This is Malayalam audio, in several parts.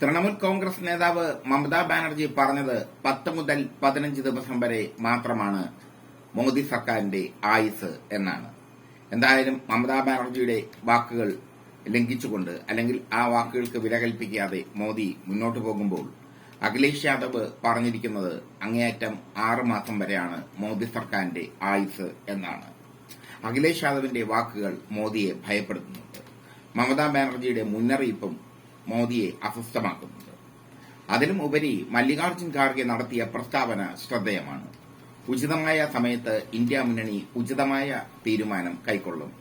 തൃണമൂൽ കോൺഗ്രസ് നേതാവ് മമതാ ബാനർജി പറഞ്ഞത് പത്ത് മുതൽ പതിനഞ്ച് ദിവസം വരെ മാത്രമാണ് മോദി സർക്കാരിന്റെ ആയുസ് എന്നാണ്. എന്തായാലും മമതാ ബാനർജിയുടെ വാക്കുകൾ ലംഘിച്ചുകൊണ്ട് അല്ലെങ്കിൽ ആ വാക്കുകൾക്ക് വില കൽപ്പിക്കാതെ മോദി മുന്നോട്ട് പോകുമ്പോൾ അഖിലേഷ് യാദവ് പറഞ്ഞിരിക്കുന്നത് അങ്ങേയറ്റം ആറ് മാസം വരെയാണ് മോദി സർക്കാരിന്റെ ആയുസ് എന്നാണ്. അഖിലേഷ് യാദവിന്റെ വാക്കുകൾ മോദിയെ ഭയപ്പെടുത്തുന്നുണ്ട്. മമതാ ബാനർജിയുടെ മുന്നറിയിപ്പും മോദിയെ അസ്വസ്ഥമാക്കുന്നുണ്ട്. അതിലും ഉപരി മല്ലികാർജുൻ ഖാർഗെ നടത്തിയ പ്രസ്താവന ശ്രദ്ധേയമാണ്. ഉചിതമായ സമയത്ത് ഇന്ത്യ മുന്നണി ഉചിതമായ തീരുമാനം കൈക്കൊള്ളും.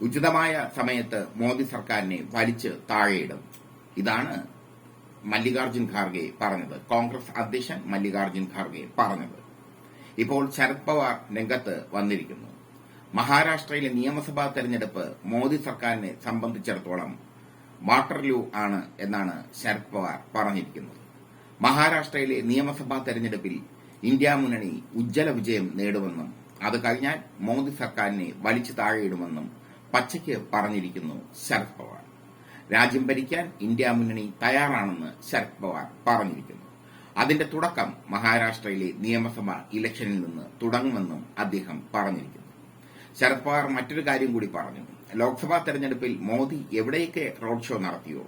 ഉചിതമായ സമയത്ത് മോദി സർക്കാരിനെ വലിച്ച് താഴെയിടും. ഇതാണ് മല്ലികാർജുൻ ഖാർഗെ പറഞ്ഞത്. കോൺഗ്രസ് അധ്യക്ഷൻ മല്ലികാർജുൻ ഖാർഗെ പറഞ്ഞത്. ഇപ്പോൾ ശരത് പവാർ രംഗത്ത് വന്നിരിക്കുന്നു. മഹാരാഷ്ട്രയിലെ നിയമസഭാ തെരഞ്ഞെടുപ്പ് മോദി സർക്കാരിനെ സംബന്ധിച്ചിടത്തോളം വാട്ടർലൂ ആണ് എന്നാണ് ശരത് പവാർ പറഞ്ഞിരിക്കുന്നത്. മഹാരാഷ്ട്രയിലെ നിയമസഭാ തെരഞ്ഞെടുപ്പിൽ ഇന്ത്യ മുന്നണി ഉജ്ജ്വല വിജയം നേടുമെന്നും അത് കഴിഞ്ഞാൽ മോദി സർക്കാരിനെ വലിച്ചു താഴെയിടുമെന്നും പച്ചയ്ക്ക് പറഞ്ഞിരിക്കുന്നു ശരത് പവാർ. രാജ്യം ഭരിക്കാൻ ഇന്ത്യ മുന്നണി തയ്യാറാണെന്ന് ശരത് പവാർ പറഞ്ഞിരിക്കുന്നു. അതിന്റെ തുടക്കം മഹാരാഷ്ട്രയിലെ നിയമസഭാ ഇലക്ഷനിൽ നിന്ന് തുടങ്ങുമെന്നും അദ്ദേഹം പറഞ്ഞിരിക്കുന്നു. ശരത് പവാർ മറ്റൊരു കാര്യം കൂടി പറഞ്ഞു. ലോക്സഭാ തെരഞ്ഞെടുപ്പിൽ മോദി എവിടെയൊക്കെ റോഡ് ഷോ നടത്തിയോ?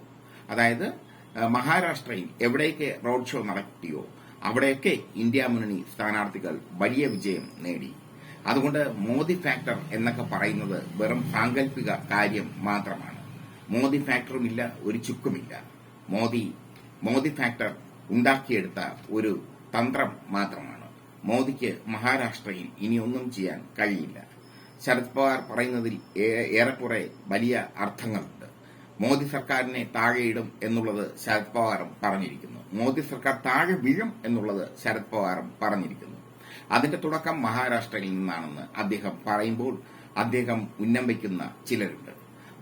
അതായത് മഹാരാഷ്ട്രയിൽ എവിടെയൊക്കെ റോഡ് ഷോ നടത്തിയോ? അവിടെയൊക്കെ ഇന്ത്യ മുന്നണി സ്ഥാനാർത്ഥികൾ വലിയ വിജയം നേടി. അതുകൊണ്ട് മോദി ഫാക്ടർ എന്നൊക്കെ പറയുന്നത് വെറും സാങ്കല്പിക കാര്യം മാത്രമാണ്. മോദി ഫാക്ടറുമില്ല ഒരു ചുക്കുമില്ല. മോദി മോദി ഫാക്ടർ ഉണ്ടാക്കിയെടുത്ത ഒരു തന്ത്രം മാത്രമാണ്. മോദിക്ക് മഹാരാഷ്ട്രയിൽ ഇനിയൊന്നും ചെയ്യാൻ കഴിയില്ല. ശരത് പവാർ പറയുന്നതിൽ ഏറെക്കുറെ വലിയ അർത്ഥങ്ങളുണ്ട്. മോദി സർക്കാരിനെ താഴെയിടും എന്നുള്ളത് ശരത് പവാറും പറഞ്ഞിരിക്കുന്നു. മോദി സർക്കാർ താഴെ വീഴും എന്നുള്ളത് ശരത് പവാറും പറഞ്ഞിരിക്കുന്നു. അതിന്റെ തുടക്കം മഹാരാഷ്ട്രയിൽ നിന്നാണെന്ന് അദ്ദേഹം പറയുമ്പോൾ അദ്ദേഹം ഉന്നം വയ്ക്കുന്ന ചിലരുണ്ട്.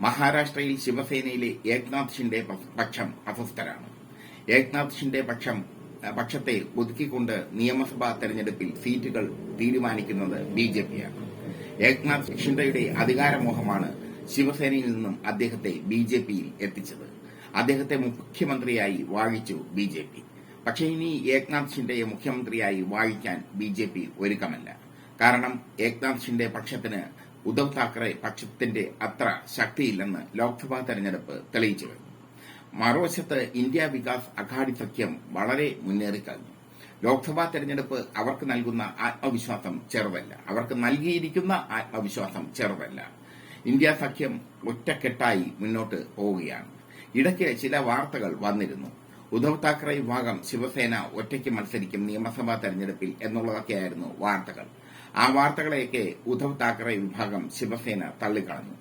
മഹാരാഷ്ട്രയിൽ ശിവസേനയിലെ ഏക്നാഥ് ഷിൻഡെ പക്ഷം അസ്വസ്ഥരാണ്. ഏക്നാഥ് ഷിൻഡെ പക്ഷം പക്ഷത്തെ ഒതുക്കിക്കൊണ്ട് നിയമസഭാ തെരഞ്ഞെടുപ്പിൽ സീറ്റുകൾ തീരുമാനിക്കുന്നത് ബിജെപിയാണ് ഏക്നാഥ് ഷിൻഡയുടെ അധികാരമോഹമാണ് ശിവസേനയിൽ നിന്നും അദ്ദേഹത്തെ ബി ജെ പിയിൽ എത്തിച്ചത്. അദ്ദേഹത്തെ മുഖ്യമന്ത്രിയായി വാഴിച്ചു ബി ജെ പി. പക്ഷേ ഇനി ഏക്നാഥ് ഷിൻഡയെ മുഖ്യമന്ത്രിയായി വാഴിക്കാൻ ബി ജെ പി ഒരുക്കമല്ല. കാരണം ഏക്നാഥ് ഷിൻഡെ പക്ഷത്തിന് ഉദ്ധവ് താക്കറെ പക്ഷത്തിന്റെ അത്ര ശക്തിയില്ലെന്ന് ലോക്സഭാ തെരഞ്ഞെടുപ്പ് തെളിയിച്ചു മറുവശത്ത് ഇന്ത്യ വികാസ് അഘാടി സഖ്യം വളരെ മുന്നേറിക്കഴിഞ്ഞു. ലോക്സഭാ തെരഞ്ഞെടുപ്പ് അവർക്ക് നൽകുന്ന ആത്മവിശ്വാസം ചെറുതല്ല. അവർക്ക് നൽകിയിരിക്കുന്ന ആത്മവിശ്വാസം ചെറുതല്ല. ഇന്ത്യ സഖ്യം ഒറ്റക്കെട്ടായി മുന്നോട്ട് പോവുകയാണ്. ഇടയ്ക്ക് ചില വാർത്തകൾ വന്നിരുന്നു. ഉദ്ധവ് താക്കറെ വിഭാഗം ശിവസേന ഒറ്റയ്ക്ക് മത്സരിക്കും നിയമസഭാ തെരഞ്ഞെടുപ്പിൽ എന്നുള്ളതൊക്കെയായിരുന്നു വാർത്തകൾ. ആ വാർത്തകളെയൊക്കെ ഉദ്ധവ് താക്കറെ വിഭാഗം ശിവസേന തള്ളിക്കളഞ്ഞു.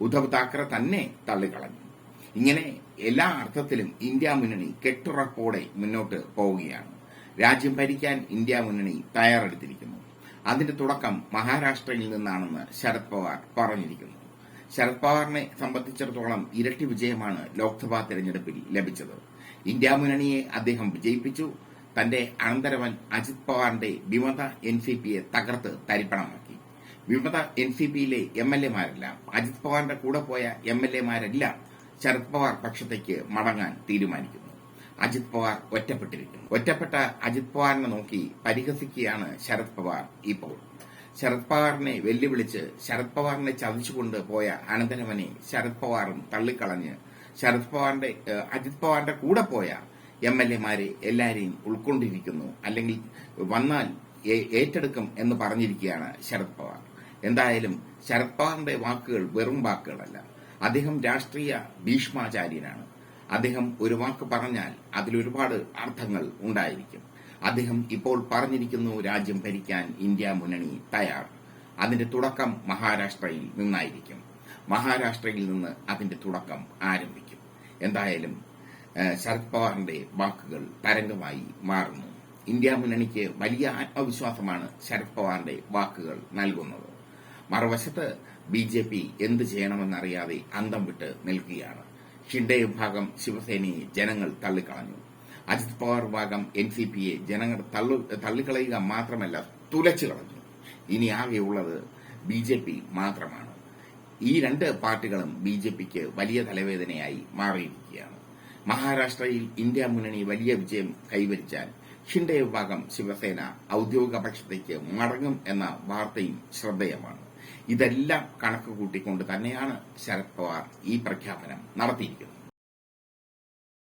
ഉദ്ധവ് താക്കറെ തന്നെ തള്ളിക്കളഞ്ഞു. ഇങ്ങനെ എല്ലാ അർത്ഥത്തിലും ഇന്ത്യ മുന്നണി കെട്ടുറപ്പോടെ മുന്നോട്ട് പോവുകയാണ്. രാജ്യം ഭരിക്കാൻ ഇന്ത്യ മുന്നണി തയ്യാറെടുത്തിരിക്കുന്നു. അതിന്റെ തുടക്കം മഹാരാഷ്ട്രയിൽ നിന്നാണെന്ന് ശരത് പവാർ പറഞ്ഞിരിക്കുന്നു. ശരത് പവാറിനെ സംബന്ധിച്ചിടത്തോളം ഇരട്ടി വിജയമാണ് ലോക്സഭാ തെരഞ്ഞെടുപ്പിൽ ലഭിച്ചത്. ഇന്ത്യ മുന്നണിയെ അദ്ദേഹം വിജയിപ്പിച്ചു. തന്റെ അനന്തരവൻ അജിത് പവാറിന്റെ വിമത എൻ സി പിയെ തകർത്ത് തരിപ്പണമാക്കി. വിമത എൻ സി പിയിലെ എം എൽ എമാരെല്ലാം അജിത് പവാറിന്റെ കൂടെ പോയ എം എൽ എമാരെല്ലാം ശരത് പവാർ പക്ഷത്തേക്ക് മടങ്ങാൻ തീരുമാനിക്കുന്നു. അജിത് പവാർ ഒറ്റപ്പെട്ടിരിക്കുന്നു. ഒറ്റപ്പെട്ട അജിത് പവാറിനെ നോക്കി പരിഹസിക്കുകയാണ് ശരത് പവാർ ഇപ്പോൾ. ശരത് പവാറിനെ വെല്ലുവിളിച്ച് ശരത് പവാറിനെ ചതിച്ചുകൊണ്ട് പോയ അനന്തരമനെ ശരത് പവാറും തള്ളിക്കളഞ്ഞ് ശരത് പവാറിന്റെ അജിത് പവാറിന്റെ കൂടെ പോയ എം എൽ എമാരെ എല്ലാരെയും ഉൾക്കൊണ്ടിരിക്കുന്നു. അല്ലെങ്കിൽ വന്നാൽ ഏറ്റെടുക്കും എന്ന് പറഞ്ഞിരിക്കുകയാണ് ശരത് പവാർ. എന്തായാലും ശരത് പവാറിന്റെ വാക്കുകൾ വെറും വാക്കുകളല്ല. അദ്ദേഹം രാഷ്ട്രീയ ഭീഷ്മാചാര്യനാണ്. അദ്ദേഹം ഒരു വാക്ക് പറഞ്ഞാൽ അതിലൊരുപാട് അർത്ഥങ്ങൾ ഉണ്ടായിരിക്കും. അദ്ദേഹം ഇപ്പോൾ പറഞ്ഞിരിക്കുന്നു രാജ്യം ഭരിക്കാൻ ഇന്ത്യ മുന്നണി തയ്യാർ. അതിന്റെ തുടക്കം മഹാരാഷ്ട്രയിൽ നിന്നായിരിക്കും. മഹാരാഷ്ട്രയിൽ നിന്ന് അതിന്റെ തുടക്കം ആരംഭിക്കും. എന്തായാലും ശരത് പവാറിന്റെ വാക്കുകൾ തരംഗമായി മാറുന്നു. ഇന്ത്യ മുന്നണിക്ക് വലിയ ആത്മവിശ്വാസമാണ് ശരത് പവാറിന്റെ വാക്കുകൾ നൽകുന്നത്. മറുവശത്ത് ബി ജെ പി എന്ത് ചെയ്യണമെന്നറിയാതെ അന്തം വിട്ട് നിൽക്കുകയാണ്. ഷിൻഡെ വിഭാഗം ശിവസേനയെ ജനങ്ങൾ തള്ളിക്കളഞ്ഞു. അജിത് പവാർ വിഭാഗം എൻ സി പിയെ ജനങ്ങൾ തള്ളു തള്ളിക്കളയുക മാത്രമല്ല തുലച്ചു കളഞ്ഞു. ഇനി ആകെയുള്ളത് ബി ജെ പി മാത്രമാണ്. ഈ രണ്ട് പാർട്ടികളും ബി ജെ പിക്ക് വലിയ തലവേദനയായി മാറിയിരിക്കുകയാണ്. മഹാരാഷ്ട്രയിൽ ഇന്ത്യ മുന്നണി വലിയ വിജയം കൈവരിച്ചാൽ ഷിൻഡെ വിഭാഗം ശിവസേന ഔദ്യോഗിക പക്ഷത്തേക്ക് മടങ്ങും എന്ന വാർത്തയും ശ്രദ്ധേയമാണ്. ഇതെല്ലാം കണക്ക് കൂട്ടിക്കൊണ്ട് തന്നെയാണ് ശരത് പവാർ ഈ പ്രഖ്യാപനം നടത്തിയിരിക്കുന്നത്.